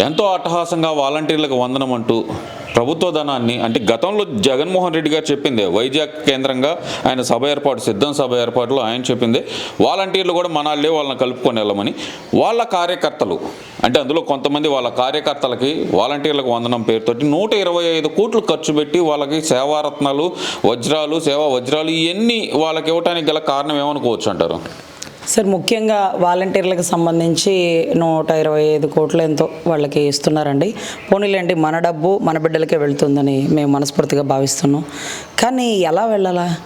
ఎంతో అట్టహాసంగా వాలంటీర్లకు వందనం అంటూ ప్రభుత్వ ధనాన్ని అంటే గతంలో జగన్మోహన్ రెడ్డి గారు చెప్పిందే వైజాగ్ కేంద్రంగా ఆయన సభ ఏర్పాటు సిద్ధం సభ ఏర్పాటులో ఆయన చెప్పిందే వాలంటీర్లు కూడా మనాళ్ళే వాళ్ళని కలుపుకొని వెళ్ళమని వాళ్ళ కార్యకర్తలు అంటే అందులో కొంతమంది వాళ్ళ కార్యకర్తలకి వాలంటీర్లకు వందనం పేరుతోటి నూట ఇరవై ఐదు కోట్లు ఖర్చు పెట్టి వాళ్ళకి సేవారత్నాలు వజ్రాలు సేవా వజ్రాలు ఇవన్నీ వాళ్ళకి ఇవ్వడానికి గల కారణం ఏమనుకోవచ్చు అంటారు? సార్ ముఖ్యంగా వాలంటీర్లకు సంబంధించి నూట ఇరవై ఐదు కోట్లు ఎంతో వాళ్ళకి ఇస్తున్నారండి. పోనీలేండి మన డబ్బు మన బిడ్డలకే వెళ్తుందని మేము మనస్ఫూర్తిగా భావిస్తున్నాం. కానీ ఎలా వెళ్ళాలా?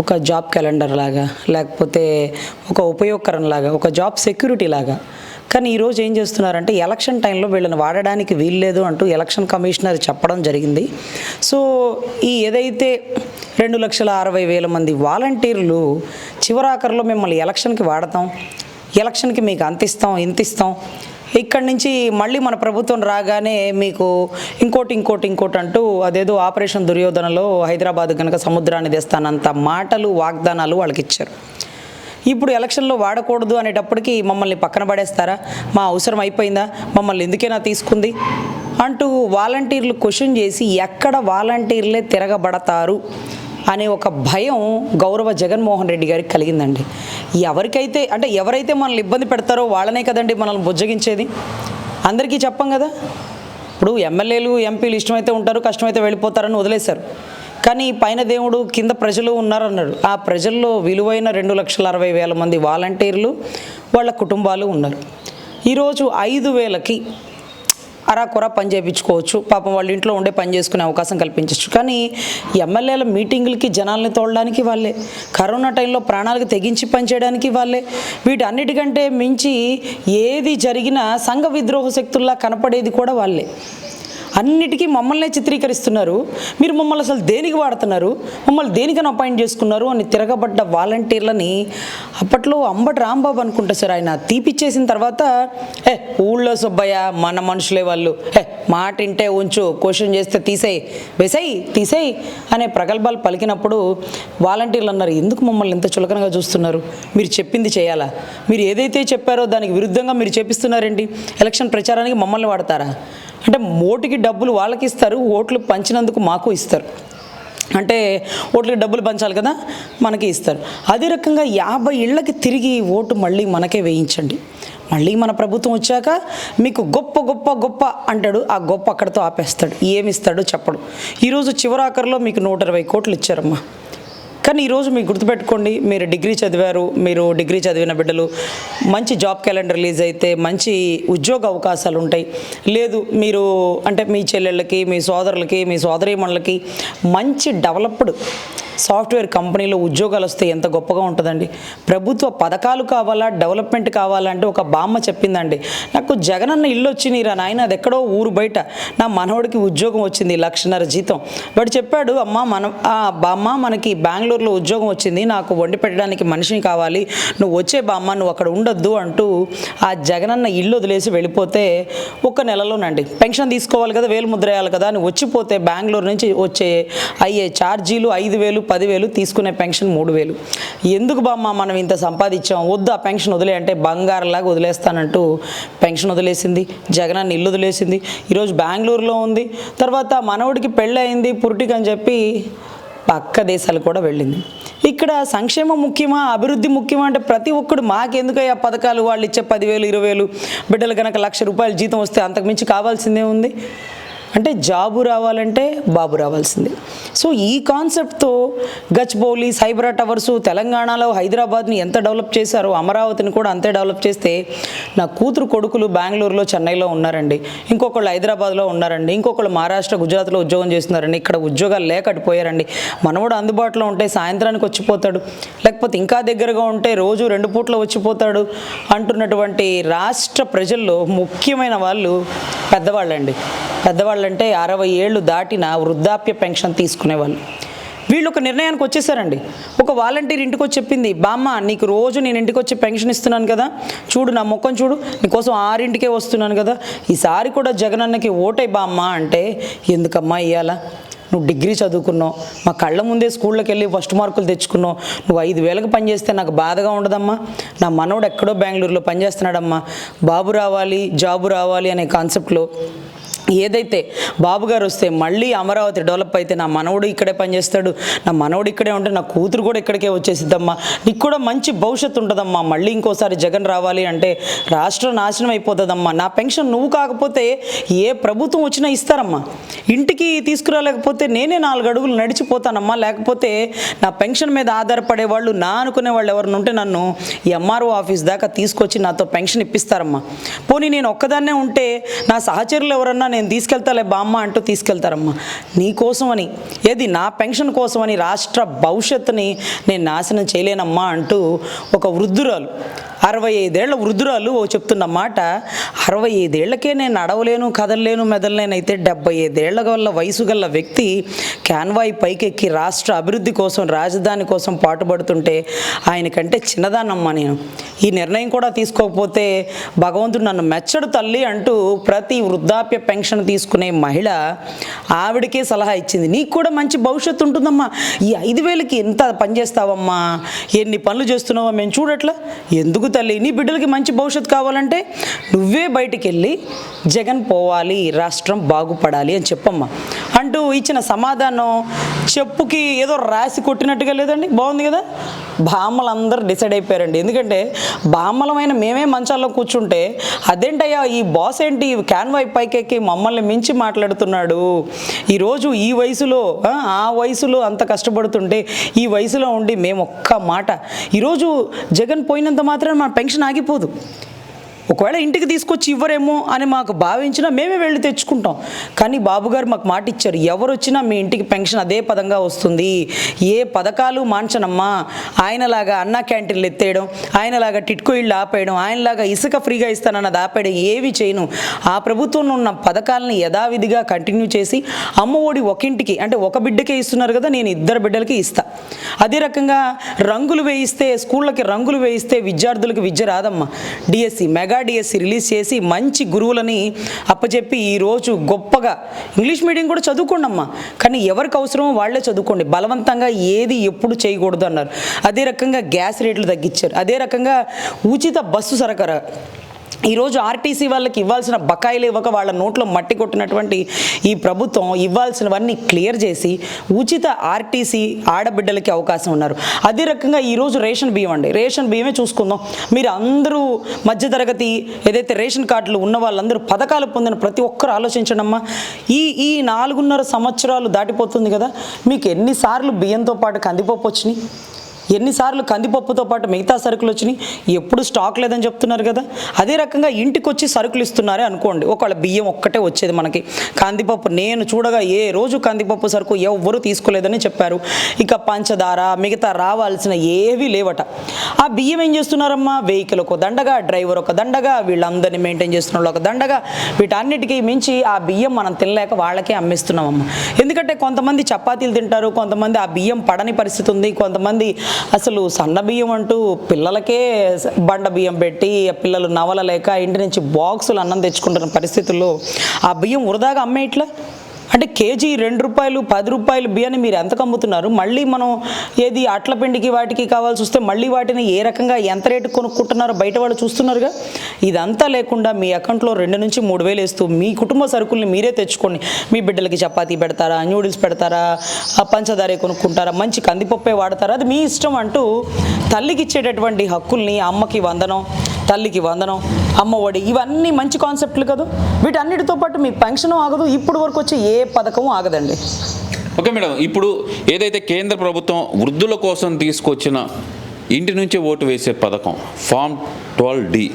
ఒక జాబ్ క్యాలెండర్ లాగా లేకపోతే ఒక ఉపయోగకరం లాగా ఒక జాబ్ సెక్యూరిటీ లాగా కానీ ఈరోజు ఏం చేస్తున్నారంటే ఎలక్షన్ టైంలో వీళ్ళని వాడడానికి వీల్లేదు అంటూ ఎలక్షన్ కమిషనర్ చెప్పడం జరిగింది. సో ఈ ఏదైతే రెండు లక్షల అరవై వేల మంది వాలంటీర్లు చివరాఖరిలో మిమ్మల్ని ఎలక్షన్కి వాడతాం ఎలక్షన్కి మీకు అంతిస్తాం ఇంతిస్తాం ఇక్కడి నుంచి మళ్ళీ మన ప్రభుత్వం రాగానే మీకు ఇంకోటి ఇంకోటి ఇంకోటి అంటూ అదేదో ఆపరేషన్ దుర్యోధనలో హైదరాబాద్ కనుక సముద్రాన్ని తెస్తానంత మాటలు వాగ్దానాలు వాళ్ళకి ఇచ్చారు. ఇప్పుడు ఎలక్షన్లో వాడకూడదు అనేటప్పటికి మమ్మల్ని పక్కన పడేస్తారా? మా అవసరం అయిపోయిందా? మమ్మల్ని ఎందుకైనా తీసుకుంది? అంటూ వాలంటీర్లు క్వశ్చన్ చేసి ఎక్కడ వాలంటీర్లే తిరగబడతారు అనే ఒక భయం గౌరవ జగన్మోహన్ రెడ్డి గారికి కలిగిందండి. ఎవరికైతే అంటే ఎవరైతే మనల్ని ఇబ్బంది పెడతారో వాళ్ళనే కదండి మనల్ని బుజ్జగించేది? అందరికీ చెప్పం కదా? ఇప్పుడు ఎమ్మెల్యేలు ఎంపీలు ఇష్టమైతే ఉంటారు కష్టమైతే వెళ్ళిపోతారని వదిలేశారు. కానీ పైన దేవుడు కింద ప్రజలు ఉన్నారన్నాడు. ఆ ప్రజల్లో విలువైన రెండు లక్షల అరవై వేల మంది వాలంటీర్లు వాళ్ళ కుటుంబాలు ఉన్నారు. ఈరోజు ఐదు వేలకి అరాకొర పని చేయించుకోవచ్చు. పాపం వాళ్ళ ఇంట్లో ఉండే పని చేసుకునే అవకాశం కల్పించవచ్చు కానీ ఎమ్మెల్యేల మీటింగులకి జనాల్ని తోడడానికి వాళ్ళే. కరోనా టైంలో ప్రాణాలకు తెగించి పనిచేయడానికి వాళ్ళే. వీటన్నిటికంటే మించి ఏది జరిగినా సంఘ విద్రోహ శక్తుల్లా కనపడేది కూడా వాళ్ళే. అన్నిటికీ మమ్మల్నే చిత్రీకరిస్తున్నారు. మీరు మమ్మల్ని అసలు దేనికి వాడుతున్నారు? మమ్మల్ని దేనికని అపాయింట్ చేసుకున్నారు అని తిరగబడ్డ వాలంటీర్లని అప్పట్లో అంబటి రాంబాబు అనుకుంటా సార్ ఆయన తీపిచ్చేసిన తర్వాత ఏ ఊళ్ళో సుబ్బయ్య మన మనుషులే వాళ్ళు. ఏ మాట ఇంటే ఉంచు క్వశ్చన్ చేస్తే తీసేయి వేసేయి తీసేయి అనే ప్రగల్భాలు పలికినప్పుడు వాలంటీర్లు అన్నారు ఎందుకు మమ్మల్ని ఇంత చులకనగా చూస్తున్నారు? మీరు చెప్పింది చేయాలా? మీరు ఏదైతే చెప్పారో దానికి విరుద్ధంగా మీరు చేపిస్తున్నారండి ఎలక్షన్ ప్రచారానికి మమ్మల్ని వాడతారా? అంటే ఓటుకి డబ్బులు వాళ్ళకి ఇస్తారు ఓట్లు పంచినందుకు మాకు ఇస్తారు. అంటే ఓట్లకి డబ్బులు పంచాలి కదా మనకి ఇస్తారు. అదే రకంగా యాభై ఇళ్ళకి తిరిగి ఓటు మళ్ళీ మనకే వేయించండి. మళ్ళీ మన ప్రభుత్వం వచ్చాక మీకు గొప్ప గొప్ప గొప్ప అంటాడు ఆ గొప్ప అక్కడితో ఆపేస్తాడు. ఏమి ఇస్తాడో చెప్పడు. ఈరోజు చివరాఖరిలో మీకు నూట ఇరవై కోట్లు ఇచ్చారమ్మా. కానీ ఈరోజు మీకు గుర్తుపెట్టుకోండి మీరు డిగ్రీ చదివారు మీరు డిగ్రీ చదివిన బిడ్డలు మంచి జాబ్ క్యాలెండర్ రిలీజ్ అయితే మంచి ఉద్యోగ అవకాశాలు ఉంటాయి. లేదు మీరు అంటే మీ చెల్లెళ్ళకి మీ సోదరులకి మీ సోదరీమణులకి మంచి డెవలప్డ్ సాఫ్ట్వేర్ కంపెనీలో ఉద్యోగాలు వస్తే ఎంత గొప్పగా ఉంటుందండి. ప్రభుత్వ పథకాలు కావాలా డెవలప్మెంట్ కావాలంటే ఒక బామ్మ చెప్పిందండి. నాకు జగనన్న ఇల్లు వచ్చింది రా నాయన అది ఎక్కడో ఊరు బయట. నా మనవడికి ఉద్యోగం వచ్చింది లక్షన్నర జీతం. వాడు చెప్పాడు అమ్మ మన బామ్మ మనకి బెంగళూరు బెంగళూరులో ఉద్యోగం వచ్చింది. నాకు వండి పెట్టడానికి మనిషిని కావాలి. నువ్వు వచ్చే బామ్మ నువ్వు అక్కడ ఉండొద్దు అంటూ ఆ జగనన్న ఇల్లు వదిలేసి వెళ్ళిపోతే ఒక్క నెలలోనండి పెన్షన్ తీసుకోవాలి కదా వేలు ముద్ర వేయాలి కదా అని వచ్చిపోతే బెంగళూరు నుంచి వచ్చే అయ్యే ఛార్జీలు ఐదు వేలు పదివేలు తీసుకునే పెన్షన్ మూడు వేలు. ఎందుకు బామ్మ మనం ఇంత సంపాదించాం? వద్దు ఆ పెన్షన్ వదిలే అంటే బంగారంలాగా వదిలేస్తానంటూ పెన్షన్ వదిలేసింది. జగనన్న ఇల్లు వదిలేసింది. ఈరోజు బెంగళూరులో ఉంది. తర్వాత మనవడికి పెళ్ళి అయింది పురిటికి అని చెప్పి పక్క దేశాలు కూడా వెళ్ళింది. ఇక్కడ సంక్షేమం ముఖ్యమా అభివృద్ధి ముఖ్యమా అంటే ప్రతి ఒక్కడు మాకెందుకయ్యా పథకాలు? వాళ్ళు ఇచ్చే పదివేలు ఇరవై వేలు బిడ్డలు కనుక లక్ష రూపాయలు జీతం వస్తే అంతకుమించి కావాల్సిందే ఉంది. అంటే జాబు రావాలంటే బాబు రావాల్సిందే. సో ఈ కాన్సెప్ట్తో గచ్బౌలి సైబరా టవర్సు తెలంగాణలో హైదరాబాద్ని ఎంత డెవలప్ చేశారో అమరావతిని కూడా అంతే డెవలప్ చేస్తే నా కూతురు కొడుకులు బెంగళూరులో చెన్నైలో ఉన్నారండి. ఇంకొకళ్ళు హైదరాబాద్లో ఉన్నారండి. ఇంకొకళ్ళు మహారాష్ట్ర గుజరాత్లో ఉద్యోగం చేస్తున్నారండి. ఇక్కడ ఉద్యోగాలు లేకటిపోయారండి మనవడు అందుబాటులో ఉంటే సాయంత్రానికి వచ్చిపోతాడు. లేకపోతే ఇంకా దగ్గరగా ఉంటే రోజు రెండు పూట్ల వచ్చిపోతాడు అంటున్నటువంటి రాష్ట్ర ప్రజల్లో ముఖ్యమైన వాళ్ళు పెద్దవాళ్ళండి. పెద్దవాళ్ళు వాళ్ళంటే అరవై ఏళ్ళు దాటిన వృద్ధాప్య పెన్షన్ తీసుకునేవాళ్ళు. వీళ్ళు ఒక నిర్ణయానికి వచ్చేసారండి. ఒక వాలంటీర్ ఇంటికి వచ్చి చెప్పింది బామ్మ నీకు రోజు నేను ఇంటికి వచ్చి పెన్షన్ ఇస్తున్నాను కదా చూడు నా ముఖం చూడు నీకోసం ఆరింటికే వస్తున్నాను కదా ఈసారి కూడా జగనన్నకి ఓటై బామ్మ అంటే ఎందుకమ్మా ఇయ్యాలా? నువ్వు డిగ్రీ చదువుకున్నావు మా కళ్ళ ముందే స్కూళ్ళకి వెళ్ళి ఫస్ట్ మార్కులు తెచ్చుకున్నావు నువ్వు ఐదు వేలకు పనిచేస్తే నాకు బాధగా ఉండదమ్మా. నా మనోడు ఎక్కడో బెంగళూరులో పనిచేస్తున్నాడమ్మా బాబు రావాలి జాబు రావాలి అనే కాన్సెప్ట్లో ఏదైతే బాబుగారు వస్తే మళ్ళీ అమరావతి డెవలప్ అయితే నా మనవడు ఇక్కడే పనిచేస్తాడు నా మనవడు ఇక్కడే ఉంటే నా కూతురు కూడా ఇక్కడికే వచ్చేసిద్దమ్మా. నీకు కూడా మంచి భవిష్యత్తు ఉంటుందమ్మా. మళ్ళీ ఇంకోసారి జగన్ రావాలి అంటే రాష్ట్రం నాశనం అయిపోతుందమ్మా. నా పెన్షన్ నువ్వు కాకపోతే ఏ ప్రభుత్వం వచ్చినా ఇస్తారమ్మా. ఇంటికి తీసుకురాలేకపోతే నేనే నాలుగు అడుగులు నడిచిపోతానమ్మా. లేకపోతే నా పెన్షన్ మీద ఆధారపడే వాళ్ళు నా అనుకునే వాళ్ళు ఎవరిని ఉంటే నన్ను ఈ ఎంఆర్ఓ ఆఫీస్ దాకా తీసుకొచ్చి నాతో పెన్షన్ ఇప్పిస్తారమ్మా. పోనీ నేను ఒక్కదాన్నే ఉంటే నా సహచరులు ఎవరన్నా నేను తీసుకెళ్తాలే బామ్మ అంటూ తీసుకెళ్తారమ్మా. నీ కోసమని ఏది నా పెన్షన్ కోసమని రాష్ట్ర భవిష్యత్తుని నేను నాశనం చేయలేనమ్మా అంటూ ఒక వృద్ధురాలు అరవై ఐదేళ్ళ వృద్ధురాలు ఓ చెప్తున్న మాట అరవై ఐదేళ్ళకే నేను నడవలేను కదలలేను మెదలలేను. అయితే డెబ్బై ఐదేళ్ళ వల్ల వయసు గల వ్యక్తి క్యాన్వాయ్ పైకెక్కి రాష్ట్ర అభివృద్ధి కోసం రాజధాని కోసం పాటుపడుతుంటే ఆయనకంటే చిన్నదానమ్మా నేను. ఈ నిర్ణయం కూడా తీసుకోకపోతే భగవంతుడు నన్ను మెచ్చడు తల్లి అంటూ ప్రతి వృద్ధాప్య పెన్షన్ తీసుకునే మహిళ ఆవిడకే సలహా ఇచ్చింది. నీకు కూడా మంచి భవిష్యత్తు ఉంటుందమ్మా. ఈ ఐదు వేలకి ఎంత పని చేస్తావమ్మా. ఎన్ని పనులు చేస్తున్నావో మేము చూడట్లా. ఎందుకు తల్లి నీ బిడ్డలకి మంచి భవిష్యత్తు కావాలంటే నువ్వే బయటికి వెళ్ళి జగన్ పోవాలి రాష్ట్రం బాగుపడాలి అని చెప్పమ్మా. అంటూ ఇచ్చిన సమాధానం చెప్పుకి ఏదో రాసి కొట్టినట్టుగా లేదండి? బాగుంది కదా? బామ్మలందరూ డిసైడ్ అయిపోయారండి. ఎందుకంటే బామ్మలమైన మేమే మంచాల్లో కూర్చుంటే అదేంటయ్యా ఈ బాస్ ఏంటి? క్యాన్వాయ్ పైకెక్కి మమ్మల్ని మించి మాట్లాడుతున్నాడు. ఈరోజు ఈ వయసులో ఆ, ఆ వయసులో అంత కష్టపడుతుంటే ఈ వయసులో ఉండి మేము ఒక్క మాట. ఈరోజు జగన్ పోయినంత మాత్రం మా పెన్షన్ ఆగిపోదు. ఒకవేళ ఇంటికి తీసుకొచ్చి ఇవ్వరేమో అని మాకు భావించినా మేమే వెళ్ళి తెచ్చుకుంటాం. కానీ బాబుగారు మాకు మాట ఇచ్చారు ఎవరు వచ్చినా మీ ఇంటికి పెన్షన్ అదే పదంగా వస్తుంది. ఏ పథకాలు మాంచనమ్మా. ఆయనలాగా అన్నా క్యాంటీన్లు ఎత్తేయడం ఆయనలాగా టిట్కో ఇళ్ళు ఆపేయడం ఆయనలాగా ఇసుక ఫ్రీగా ఇస్తానన్నది ఆపేయడం ఏవి చేయను. ఆ ప్రభుత్వంలో ఉన్న పథకాలను యథావిధిగా కంటిన్యూ చేసి అమ్మ ఒడి ఒక ఇంటికి అంటే ఒక బిడ్డకే ఇస్తున్నారు కదా నేను ఇద్దరు బిడ్డలకి ఇస్తా. అదే రకంగా రంగులు వేయిస్తే స్కూళ్ళకి రంగులు వేయిస్తే విద్యార్థులకు విద్య రాదమ్మా. డిఎస్సి మెగా డిఎస్సి రిలీజ్ చేసి మంచి గురువులని అప్పచెప్పి ఈరోజు గొప్పగా ఇంగ్లీష్ మీడియం కూడా చదువుకోండమ్మా కానీ ఎవరికి అవసరమో వాళ్ళే చదువుకోండి. బలవంతంగా ఏది ఎప్పుడు చేయకూడదు అన్నారు. అదే రకంగా గ్యాస్ రేట్లు తగ్గించారు. అదే రకంగా ఉచిత బస్సు సరఫరా ఈరోజు ఆర్టీసీ వాళ్ళకి ఇవ్వాల్సిన బకాయిలు ఇవ్వక వాళ్ళ నోట్లో మట్టి కొట్టినటువంటి ఈ ప్రభుత్వం ఇవ్వాల్సినవన్నీ క్లియర్ చేసి ఉచిత ఆర్టీసీ ఆడబిడ్డలకి అవకాశం ఉన్నారు. అదే రకంగా ఈరోజు రేషన్ బియ్యం అండి. రేషన్ బియ్యమే చూసుకుందాం. మీరు అందరూ మధ్యతరగతి ఏదైతే రేషన్ కార్డులు ఉన్న వాళ్ళందరూ పథకాలు పొందిన ప్రతి ఒక్కరు ఆలోచించండి అమ్మా ఈ ఈ నాలుగున్నర సంవత్సరాలు దాటిపోతుంది కదా. మీకు ఎన్నిసార్లు బియ్యంతో పాటు కందిపప్పు వచ్చినాయి? ఎన్నిసార్లు కందిపప్పుతో పాటు మిగతా సరుకులు వచ్చినాయి. ఎప్పుడు స్టాక్ లేదని చెప్తున్నారు కదా. అదే రకంగా ఇంటికి వచ్చి సరుకులు ఇస్తున్నారే అనుకోండి. ఒకవేళ బియ్యం ఒక్కటే వచ్చేది మనకి. కందిపప్పు నేను చూడగా ఏ రోజు కందిపప్పు సరుకు ఎవ్వరూ తీసుకోలేదని చెప్పారు. ఇక పంచదార మిగతా రావాల్సిన ఏవీ లేవట. ఆ బియ్యం ఏం చేస్తున్నారమ్మా? వెహికల్ ఒక దండగా డ్రైవర్ ఒక దండగా వీళ్ళందరినీ మెయింటైన్ చేస్తున్న వాళ్ళు ఒక దండగా. వీటన్నిటికీ మించి ఆ బియ్యం మనం తినలేక వాళ్ళకే అమ్మిస్తున్నామమ్మా. ఎందుకంటే కొంతమంది చపాతీలు తింటారు కొంతమంది ఆ బియ్యం పడని పరిస్థితి ఉంది కొంతమంది అసలు సన్న బియ్యం అంటూ పిల్లలకే బండ బియ్యం పెట్టి ఆ పిల్లలు నవలలేక ఇంటి నుంచి బాక్సులు అన్నం తెచ్చుకుంటున్న పరిస్థితుల్లో ఆ బియ్యం వృధాగా అమ్మేట్లా అంటే కేజీ రెండు రూపాయలు పది రూపాయలు బియ్యాన్ని మీరు ఎంతకు అమ్ముతున్నారు మళ్ళీ మనం ఏది అట్ల పిండికి వాటికి కావాల్సి వస్తే మళ్ళీ వాటిని ఏ రకంగా ఎంత రేటు కొనుక్కుంటున్నారో బయట వాళ్ళు చూస్తున్నారుగా? ఇదంతా లేకుండా మీ అకౌంట్లో రెండు నుంచి మూడు వేలు వేస్తూ మీ కుటుంబ సరుకుల్ని మీరే తెచ్చుకోండి. మీ బిడ్డలకి చపాతీ పెడతారా న్యూడిల్స్ పెడతారా పంచదారే కొనుక్కుంటారా మంచి కందిపప్పే వాడతారా? అది మీ ఇష్టం అంటూ తల్లికి ఇచ్చేటటువంటి హక్కుల్ని అమ్మకి వందనం తల్లికి వందనం అమ్మఒడి ఇవన్నీ మంచి కాన్సెప్ట్లు కదా? వీటన్నిటితో పాటు మీ పెన్షన్ ఆగదు ఇప్పుడు వరకు వచ్చే ఏ పథకం ఆగదండి. ఓకే మేడం ఇప్పుడు ఏదైతే కేంద్ర ప్రభుత్వం వృద్ధుల కోసం తీసుకొచ్చిన ఇంటి నుంచే ఓటు వేసే పథకం ఫామ్ ట్వెల్వ్ డి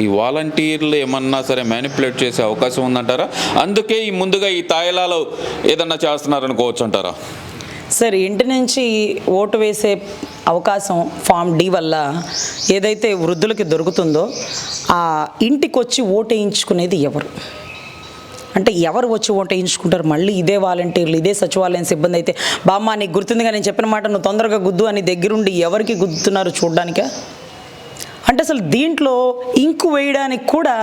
ఈ వాలంటీర్లు ఏమన్నా సరే మ్యానిపులేట్ చేసే అవకాశం ఉందంటారా? అందుకే ఈ ముందుగా ఈ తాయిలాలో ఏదన్నా చేస్తున్నారనుకోవచ్చు అంటారా సార్ ఇంటి నుంచి ఓటు వేసే అవకాశం ఫామ్ డి వల్ల ఏదైతే వృద్ధులకి దొరుకుతుందో ఆ ఇంటికి వచ్చి ఓటు వేయించుకునేది ఎవరు? అంటే ఎవరు వచ్చి ఓటు వేయించుకుంటారు మళ్ళీ ఇదే వాలంటీర్లు ఇదే సచివాలయం సిబ్బంది అయితే బామ్మ నీకు గుర్తుందిగా నేను చెప్పిన మాట నువ్వు తొందరగా గుద్దు అని దగ్గరుండి ఎవరికి గుద్దుతున్నారు చూడడానికే? అంటే అసలు దీంట్లో ఇంకు వేయడానికి కూడా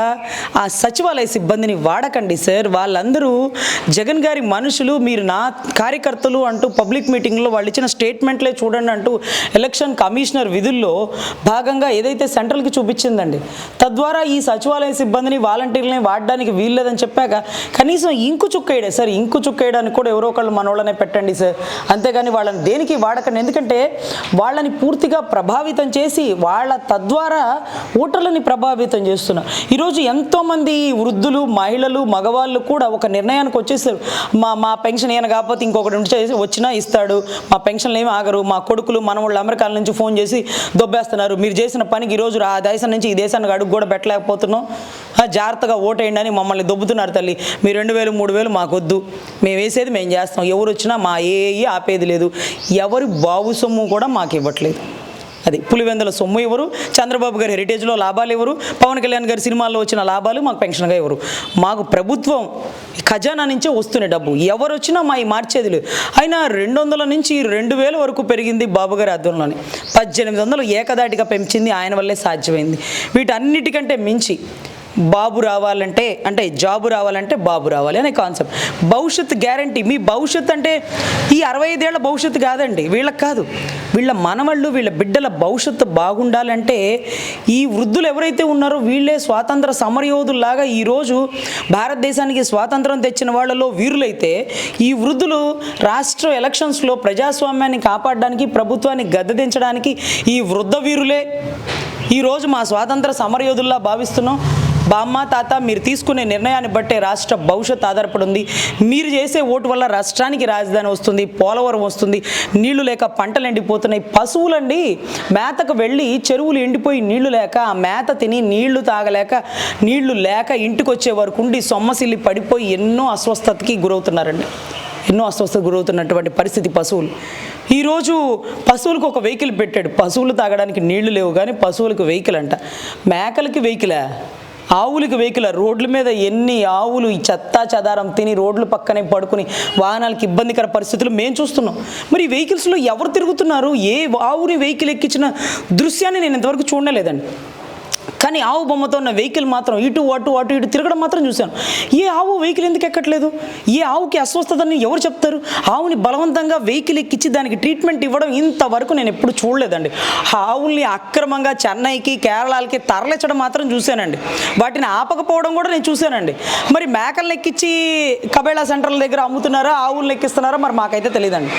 ఆ సచివాలయ సిబ్బందిని వాడకండి సార్. వాళ్ళందరూ జగన్ గారి మనుషులు మీరు నా కార్యకర్తలు అంటూ పబ్లిక్ మీటింగ్లో వాళ్ళు ఇచ్చిన స్టేట్మెంట్లే చూడండి అంటూ ఎలక్షన్ కమిషనర్ విధుల్లో భాగంగా ఏదైతే సెంట్రల్కి చూపించిందండి తద్వారా ఈ సచివాలయ సిబ్బందిని వాలంటీర్లని వాడడానికి వీల్లేదని చెప్పాక కనీసం ఇంకు చుక్కేయడే సార్. ఇంకు చుక్కేయడానికి కూడా ఎవరో ఒకళ్ళు మనోళ్ళనే పెట్టండి సార్. అంతేగాని వాళ్ళని దేనికి వాడకండి? ఎందుకంటే వాళ్ళని పూర్తిగా ప్రభావితం చేసి వాళ్ళ తద్వారా ఓటర్లని ప్రభావితం చేస్తున్నారు ఈరోజు ఎంతోమంది వృద్ధులు మహిళలు మగవాళ్ళు కూడా ఒక నిర్ణయానికి వచ్చేసారు. మా మా పెన్షన్ ఏమైనా కాకపోతే ఇంకొకటి ఉంటే వచ్చినా ఇస్తాడు. మా పెన్షన్లు ఏమి ఆగరు. మా కొడుకులు మనవాళ్ళు అమెరికాల నుంచి ఫోన్ చేసి దొబ్బేస్తున్నారు. మీరు చేసిన పనికి ఈరోజు ఆ దేశం నుంచి ఈ దేశానికి అడుగు కూడా పెట్టలేకపోతున్నాం. జాగ్రత్తగా ఓటేయండి అని మమ్మల్ని దొబ్బుతున్నారు తల్లి. మీ రెండు వేలు మూడు వేలు మాకొద్దు. మేము వేసేది మేము చేస్తాం. ఎవరు వచ్చినా మా ఏ ఆపేది లేదు. ఎవరి బావు సొమ్ము కూడా మాకు ఇవ్వట్లేదు. అది పులివెందుల సొమ్ము ఇవ్వరు చంద్రబాబు గారి హెరిటేజ్లో లాభాలు ఇవ్వరు పవన్ కళ్యాణ్ గారి సినిమాల్లో వచ్చిన లాభాలు మాకు పెన్షన్గా ఇవ్వరు మాకు ప్రభుత్వం ఖజానా నుంచే వస్తున్న డబ్బు. ఎవరు వచ్చినా మా ఈ మార్చేది అయినా రెండు వందల నుంచి రెండు వేల వరకు పెరిగింది బాబు గారి ఆధ్వర్యంలోనే. పద్దెనిమిది వందలు ఏకదాటిగా పెంచింది ఆయన వల్లే సాధ్యమైంది. వీటన్నిటికంటే మించి బాబు రావాలంటే అంటే జాబు రావాలంటే బాబు రావాలి అనే కాన్సెప్ట్. భవిష్యత్ గ్యారంటీ. మీ భవిష్యత్ అంటే ఈ అరవై ఐదేళ్ళ భవిష్యత్తు కాదండి వీళ్ళకి కాదు. వీళ్ళ మనవళ్ళు వీళ్ళ బిడ్డల భవిష్యత్తు బాగుండాలంటే ఈ వృద్ధులు ఎవరైతే ఉన్నారో వీళ్ళే స్వాతంత్ర సమరయోధుల్లాగా ఈరోజు భారతదేశానికి స్వాతంత్రం తెచ్చిన వాళ్ళలో వీరులైతే ఈ వృద్ధులు రాష్ట్ర ఎలక్షన్స్లో ప్రజాస్వామ్యాన్ని కాపాడడానికి ప్రభుత్వాన్ని గద్దెదించడానికి ఈ వృద్ధ వీరులే. ఈరోజు మా స్వాతంత్ర సమరయోధుల్లా భావిస్తున్నాం. బామ్మ తాత మీరు తీసుకునే నిర్ణయాన్ని బట్టే రాష్ట్ర భవిష్యత్ ఆధారపడి ఉంది మీరు చేసే ఓటు వల్ల రాష్ట్రానికి రాజధాని వస్తుంది పోలవరం వస్తుంది నీళ్ళు లేక పంటలు ఎండిపోతున్నాయి పశువులండి. మేతకు వెళ్ళి చెరువులు ఎండిపోయి నీళ్ళు లేక ఆ మేత తిని నీళ్ళు తాగలేక నీళ్ళు లేక ఇంటికి వచ్చే వరకు ఉండి సొమ్మసిల్లి పడిపోయి ఎన్నో అస్వస్థతకి గురవుతున్నారండి. ఎన్నో అస్వస్థత గురవుతున్నటువంటి పరిస్థితి పశువులు. ఈరోజు పశువులకు ఒక వెహికల్ పెట్టాడు. పశువులు తాగడానికి నీళ్ళు లేవు కానీ పశువులకు వెహికల్ అంట. మేకలకి వెహికలా? ఆవులకి వెహికల్ రోడ్ల మీద ఎన్ని ఆవులు ఈ చెత్తా చెదారం తిని రోడ్ల పక్కనే పడుకుని వాహనాలకు ఇబ్బందికర పరిస్థితులు మేము చూస్తున్నాం. మరి ఈ వెహికల్స్లో ఎవరు తిరుగుతున్నారు? ఏ ఆవుని వెహికల్ ఎక్కించిన దృశ్యాన్ని నేను ఇంతవరకు చూడలేదండి. కానీ ఆవు బొమ్మతో ఉన్న వెహికల్ మాత్రం ఇటు అటు అటు ఇటు తిరగడం మాత్రం చూశాను. ఏ ఆవు వెహికల్ ఎందుకు ఎక్కట్లేదు? ఏ ఆవుకి అస్వస్థతని ఎవరు చెప్తారు? ఆవుని బలవంతంగా వెహికల్ ఎక్కించి దానికి ట్రీట్మెంట్ ఇవ్వడం ఇంతవరకు నేను ఎప్పుడు చూడలేదండి. ఆ ఆవుల్ని అక్రమంగా చెన్నైకి కేరళకి తరలించడం మాత్రం చూశానండి. వాటిని ఆపకపోవడం కూడా నేను చూశానండి. మరి మేకలను ఎక్కించి కబేళా సెంటర్ల దగ్గర అమ్ముతున్నారా? ఆవులను ఎక్కిస్తున్నారా? మరి మాకైతే తెలియదండి.